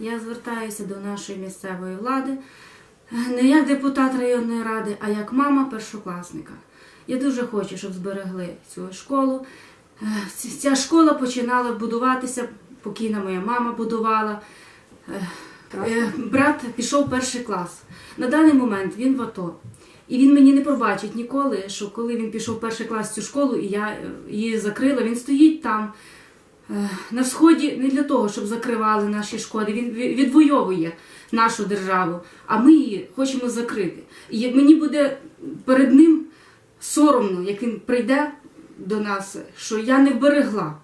Я звертаюся до нашої місцевої влади не як депутат районної ради, а як мама першокласника. Я дуже хочу, щоб зберегли цю школу. Е, Ця школа починала будуватися, покійна моя мама будувала. Е, е, Брат пішов в перший клас. На даний момент він в АТО. І він мені не пробачить ніколи, що коли він пішов в перший клас в цю школу, і я її закрила, він стоїть там на сході не для того, щоб закривали наші шкоди. Він ві- відвоює нашу державу, а ми її хочемо закрити. І мені буде перед ним соромно, як він прийде до нас, що я не вберегла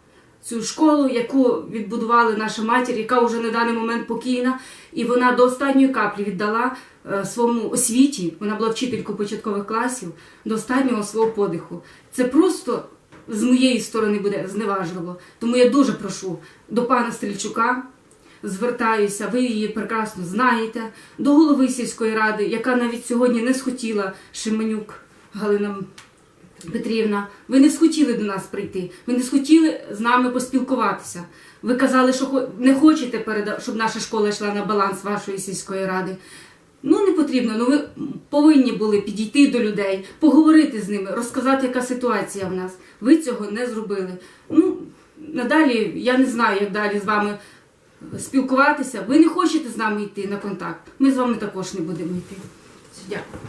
цю школу, яку відбудували наша матір, яка вже на даний момент покійна, і вона до останньої каплі віддала е, своєму освіті. Вона була вчителькою початкових класів до останнього свого подиху. Це просто з моєї сторони буде зневажливо. Тому я дуже прошу до пана Стрільчука. Звертаюся, ви її прекрасно знаєте, до голови сільської ради, яка навіть сьогодні не схотіла Шеменюк Галина Петрівна, ви не схотіли до нас прийти, ви не схотіли з нами поспілкуватися. Ви казали, що не хочете, щоб наша школа йшла на баланс вашої сільської ради. Ну, не потрібно, ну ви повинні були підійти до людей, поговорити з ними, розказати, яка ситуація в нас. Ви цього не зробили. Ну, надалі я не знаю, як далі з вами спілкуватися. Ви не хочете з нами йти на контакт. Ми з вами також не будемо йти. Дякую.